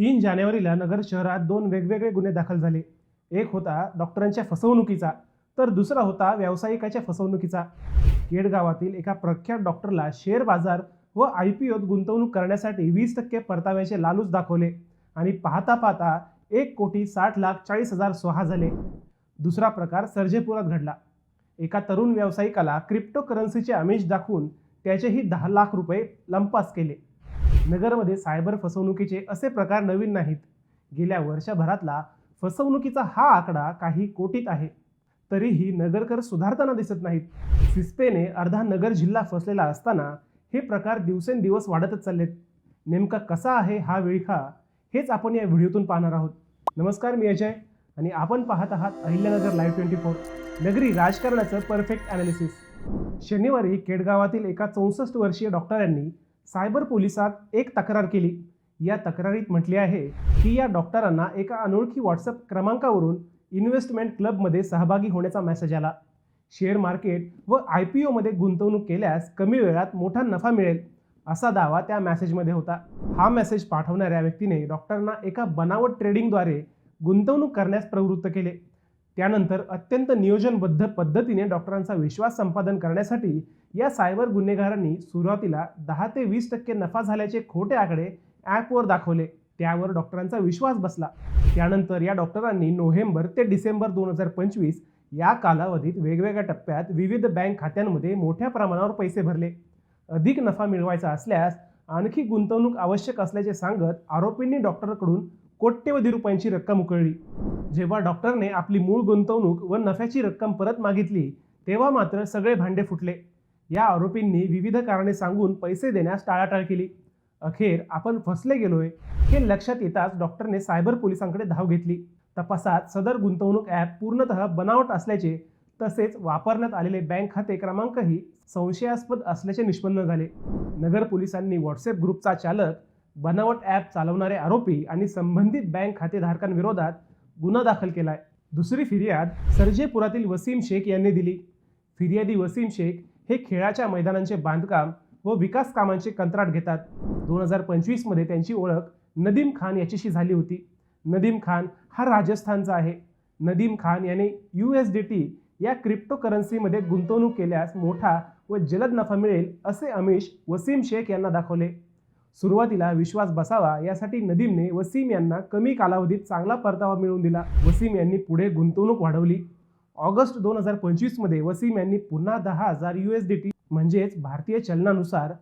तीन जानेवारीला नगर शहरात दोन वेगवेगळे गुन्हे दाखल झाले. एक होता डॉक्टरांच्या फसवणुकीचा तर दुसरा होता व्यावसायिकाच्या फसवणुकीचा. केडगावातील एका प्रख्यात डॉक्टरला शेअर बाजार व आय पी ओत गुंतवणूक करण्यासाठी वीस टक्के परताव्याचे लालूच दाखवले आणि पाहता पाहता एक कोटी साठ लाख चाळीस हजार सोहा झाले. दुसरा प्रकार सर्जेपुरात घडला. एका तरुण व्यावसायिकाला क्रिप्टो करन्सीचे आमिष दाखवून त्याचेही दहा लाख रुपये लंपास केले. नगरमध्ये सायबर फसवणुकीचे असे प्रकार नवीन नाहीत. गेल्या वर्षभरातला फसवणुकीचा हा आकडा काही कोटीत आहे. तरीही नगरकर सुधारताना दिसत नाहीत. सिस्पेने अर्धा नगर जिल्हा फसलेला असताना हे प्रकार दिवसेंदिवस वाढतच चाललेत. नेमका कसा आहे हा विळखा हेच आपण या व्हिडिओतून पाहणार आहोत. नमस्कार मी अजय आणि आपण पाहत आहात अहिल्यानगर लाईव्ह ट्वेंटी फोर नगरी राजकारणाचं परफेक्ट ॲनालिसिस शनिवारी केडगावातील एका चौसष्ट वर्षीय डॉक्टरांनी सायबर पोलिसात एक तक्रार केली. या तक्रारीत म्हटले आहे की या डॉक्टरांना एका अनोळखी व्हॉट्सअप क्रमांकावरून इन्व्हेस्टमेंट क्लबमध्ये सहभागी होण्याचा मेसेज आला. शेअर मार्केट व आय पी ओमध्ये गुंतवणूक केल्यास कमी वेळात मोठा नफा मिळेल असा दावा त्या मेसेजमध्ये होता. हा मेसेज पाठवणाऱ्या व्यक्तीने डॉक्टरांना एका बनावट ट्रेडिंगद्वारे गुंतवणूक करण्यास प्रवृत्त केले. त्यानंतर अत्यंत नियोजनबद्ध पद्धतीने डॉक्टरांचा विश्वास संपादन करण्यासाठी या सायबर गुन्हेगारांनी सुरुवातीला दहा ते वीस टक्के नफा झाल्याचे खोटे आकडे ॲपवर दाखवले. त्यावर डॉक्टरांचा विश्वास बसला. त्यानंतर या डॉक्टरांनी नोव्हेंबर ते डिसेंबर दोन हजार पंचवीस या कालावधीत वेगवेगळ्या टप्प्यात विविध बँक खात्यांमध्ये मोठ्या प्रमाणावर पैसे भरले. अधिक नफा मिळवायचा असल्यास आणखी गुंतवणूक आवश्यक असल्याचे सांगत आरोपींनी डॉक्टरकडून कोट्यवधी रुपयांची रक्कम उकळली. जेव्हा डॉक्टरने आपली मूळ गुंतवणूक व नफ्याची रक्कम परत मागितली तेव्हा मात्र सगळे भांडे फुटले. या आरोपींनी विविध कारणे सांगून पैसे देण्यास टाळाटाळ केली. अखेर आपण फसले गेलोय हे लक्षात येताच डॉक्टरने सायबर पोलिसांकडे धाव घेतली. तपासात सदर गुंतवणूक ॲप पूर्णतः बनावट असल्याचे तसेच वापरण्यात आलेले बँक खाते क्रमांकही संशयास्पद असल्याचे निष्पन्न झाले. नगर पोलिसांनी व्हॉट्सअप ग्रुपचा चालक बनावट ॲप चालवणारे आरोपी आणि संबंधित बँक खातेधारकांविरोधात गुन्हा दाखल केला आहे दुसरी फिर्याद सर्जेपुरातील वसीम शेख यांनी दिली. फिर्यादी वसीम शेख हे खेळाच्या मैदानांचे बांधकाम व विकास कामांचे कंत्राट घेतात. दोन हजार पंचवीसमध्ये त्यांची ओळख नदीम खान याच्याशी झाली होती. नदीम खान हा राजस्थानचा आहे. नदीम खान याने यू एस डी टी या क्रिप्टो करन्सीमध्ये गुंतवणूक केल्यास मोठा व जलद नफा मिळेल असे अमिष वसीम शेख यांना दाखवले. सुरुवातीला विश्वास बसावा यासाठी नदीमने वसीम यांना कमी कालावधीत चांगला परतावा मिळवून दिला. वसीम यांनी पुढे गुंतवणूक वाढवली. ऑगस्ट दोन हजार पंचवीसमध्ये वसीम यांनी पुन्हा दहा हजार यू एस डी टी म्हणजेच भारतीय चलनानुसार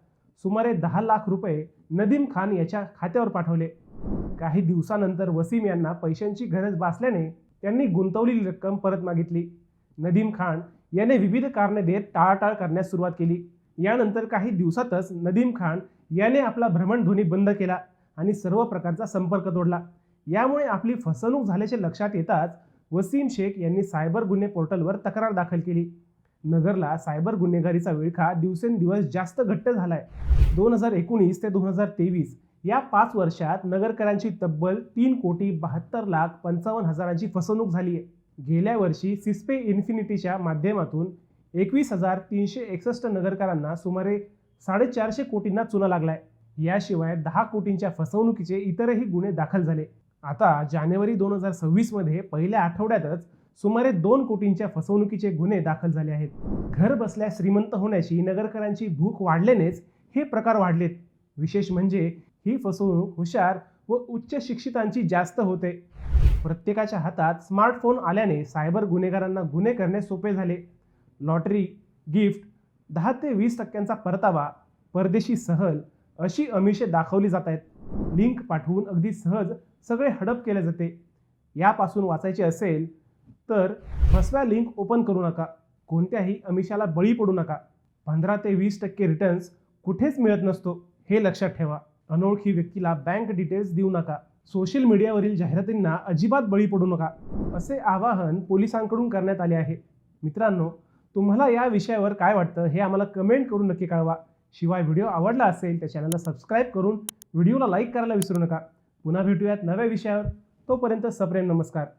सुमारे दहा लाख रुपये नदीम खान याच्या खात्यावर पाठवले. काही दिवसानंतर वसीम यांना पैशांची गरज भासल्याने त्यांनी गुंतवलेली रक्कम परत मागितली. नदीम खान याने विविध कारणे देत टाळाटाळ करण्यास सुरुवात केली. यानंतर काही दिवसातच नदीम खान याने आपला भ्रमणध्वनी बंद केला आणि सर्व प्रकारचा संपर्क तोडला. यामुळे आपली फसवणूक झाल्याचे लक्षात येताच वसीम शेख यांनी सायबर गुन्हे पोर्टलवर तक्रार दाखल केली. नगरला सायबर गुन्हेगारीचा विळखा दिवसेंदिवस जास्त घट्ट झालाय. दोन हजार एकोणीस ते दोन हजार तेवीस या पाच वर्षात नगरकरांची तब्बल तीन कोटी बहात्तर लाख पंचावन्न हजारांची फसवणूक झाली आहे गेल्या वर्षी सिस्पे इन्फिनिटीच्या माध्यमातून एकवीस हजार तीनशे एकसष्ट नगरकरांना सुमारे साडेचारशे कोटींना चुना लागलाय. याशिवाय दहा कोटींच्या फसवणुकीचे इतरही गुन्हे दाखल झाले. आता जानेवारी दोन हजार सव्वीसमध्ये पहिल्या आठवड्यातच सुमारे दोन कोटींच्या फसवणुकीचे गुन्हे दाखल झाले आहेत. घर बसल्या श्रीमंत होण्याची नगरकरांची भूक वाढल्यानेच हे प्रकार वाढलेत. विशेष म्हणजे ही फसवणूक हुशार व उच्च शिक्षितांची जास्त होते. प्रत्येकाच्या हातात स्मार्टफोन आल्याने सायबर गुन्हेगारांना गुन्हे करणे सोपे झाले. लॉटरी गिफ्ट दहा ते वीस टक्क्यांचा परतावा परदेशी सहल अशी अमिषे दाखवली जात आहेत. लिंक पाठवून अगदी सहज सगळे हडप केले जाते. यापासून वाचायचे असेल तर फसव्या लिंक ओपन करू नका. कोणत्याही अमिषाला बळी पडू नका. पंधरा ते वीस टक्के रिटर्न्स कुठेच मिळत नसतो हे लक्षात ठेवा. अनोळखी व्यक्तीला बँक डिटेल्स देऊ नका. सोशल मीडियावरील जाहिरातींना अजिबात बळी पडू नका. असे आवाहन पोलिसांकडून करण्यात आले आहे. मित्रांनो तुम्हाला या विषयावर काय वाटतं हे आम्हाला कमेंट करून नक्की कळवा. शिवाय व्हिडिओ आवडला असेल तर चॅनलला सबस्क्राईब करून व्हिडिओला लाईक करायला विसरू नका. पुन्हा भेटूयात नव्या विषयावर. तोपर्यंत सप्रेम नमस्कार.